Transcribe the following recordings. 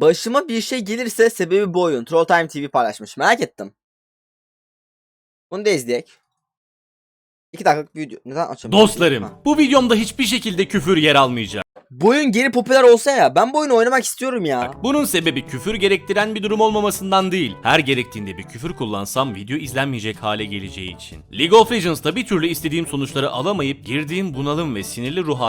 Başıma bir şey gelirse sebebi bu oyun. Troll Time TV paylaşmış. Merak ettim. Bunu da izleyek. 2 dakikalık bir video. Neden açamıyorum? Dostlarım, Ha. bu videomda hiçbir şekilde küfür yer almayacak. Bu oyun geri popüler olsa ya. Ben bu oyunu oynamak istiyorum ya. Bunun sebebi küfür gerektiren bir durum olmamasından değil. Her gerektiğinde bir küfür kullansam video izlenmeyecek hale geleceği için. League of Legends'ta bir türlü istediğim sonuçları alamayıp girdiğim bunalım ve sinirli ruh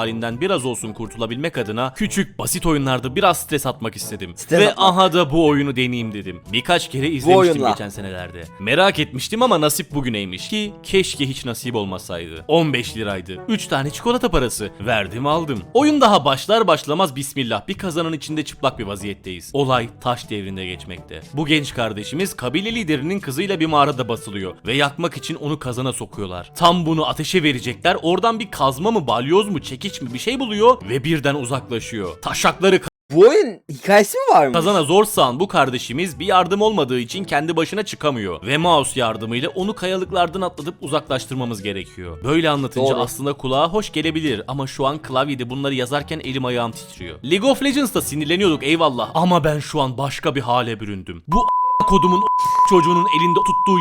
halinden biraz olsun kurtulabilmek adına küçük basit oyunlarda biraz stres atmak istedim. Stres ve atmak. aha da bu oyunu deneyeyim dedim. Birkaç kere izlemiştim oyunla. geçen senelerde. Merak etmiştim ama nasip bugüneymiş ki keşke hiç nasip olmasaydı. 15 liraydı. 3 tane çikolata parası. Verdim aldım. Oyun daha başlar başlamaz bismillah bir kazanın içinde çıplak bir vaziyetteyiz. Olay taş devrinde geçmekte. Bu genç kardeşimiz kabile liderinin kızıyla bir mağarada basılıyor ve yakmak için onu kazana sokuyorlar. Tam bunu ateşe verecekler oradan bir kazma mı balyoz mu çekiç mi bir şey buluyor ve birden uzaklaşıyor. Taşakları Bu oyun hikayesi mi var mı? Kazana zor sağan bu kardeşimiz bir yardım olmadığı için kendi başına çıkamıyor. Ve mouse yardımıyla onu kayalıklardan atlatıp uzaklaştırmamız gerekiyor. Böyle anlatınca Doğru. aslında kulağa hoş gelebilir ama şu an klavyede bunları yazarken elim ayağım titriyor. League of Legends'ta sinirleniyorduk eyvallah ama ben şu an başka bir hale büründüm. Bu kodumun çocuğunun elinde tuttuğu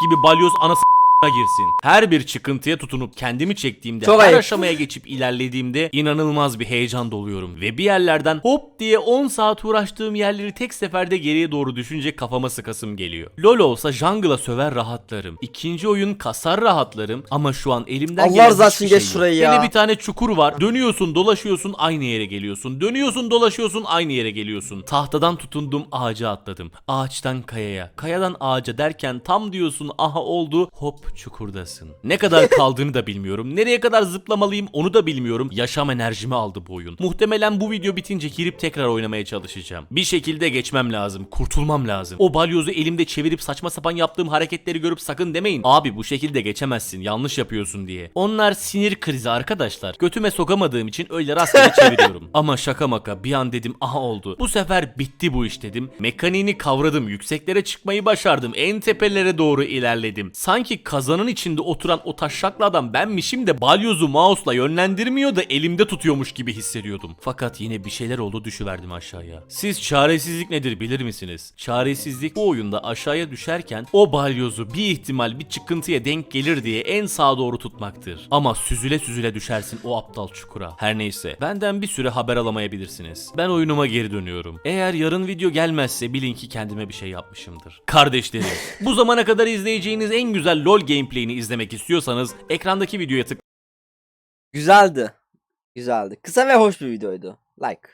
gibi balyoz anası girsin. Her bir çıkıntıya tutunup kendimi çektiğimde Çok her ayıp. aşamaya geçip ilerlediğimde inanılmaz bir heyecan doluyorum ve bir yerlerden hop diye 10 saat uğraştığım yerleri tek seferde geriye doğru düşünce kafama sıkasım geliyor. LoL olsa jungle'a söver rahatlarım. İkinci oyun kasar rahatlarım ama şu an elimden Allah gelen rızası hiçbir için geç şey yok. şurayı ya. Hele bir tane çukur var. Dönüyorsun, dolaşıyorsun, aynı yere geliyorsun. Dönüyorsun, dolaşıyorsun, aynı yere geliyorsun. Tahtadan tutundum, ağaca atladım. Ağaçtan kayaya, kayadan ağaca derken tam diyorsun aha oldu, hop çukurdasın. Ne kadar kaldığını da bilmiyorum. Nereye kadar zıplamalıyım onu da bilmiyorum. Yaşam enerjimi aldı bu oyun. Muhtemelen bu video bitince girip tekrar oynamaya çalışacağım. Bir şekilde geçmem lazım, kurtulmam lazım. O balyozu elimde çevirip saçma sapan yaptığım hareketleri görüp sakın demeyin. Abi bu şekilde geçemezsin, yanlış yapıyorsun diye. Onlar sinir krizi arkadaşlar. Götüme sokamadığım için öyle rastgele çeviriyorum. Ama şaka maka bir an dedim aha oldu. Bu sefer bitti bu iş dedim. Mekaniğini kavradım. Yükseklere çıkmayı başardım. En tepelere doğru ilerledim. Sanki kazanın içinde oturan o taşşaklı adam benmişim de balyozu mouse'la yönlendirmiyor da elimde tutuyormuş gibi hissediyordum. Fakat yine bir şeyler oldu düşüverdim aşağıya. Siz çaresizlik nedir bilir misiniz? Çaresizlik bu oyunda aşağıya düşerken o balyozu bir ihtimal bir çıkıntıya denk gelir diye en sağa doğru tutmaktır. Ama süzüle süzüle düşersin o aptal çukura. Her neyse benden bir süre haber alamayabilirsiniz. Ben oyunuma geri dönüyorum. Eğer yarın video gelmezse bilin ki kendime bir şey yapmışımdır. Kardeşlerim bu zamana kadar izleyeceğiniz en güzel LoL gameplay'ini izlemek istiyorsanız ekrandaki videoya tık Güzeldi. Güzeldi. Kısa ve hoş bir videoydu. Like.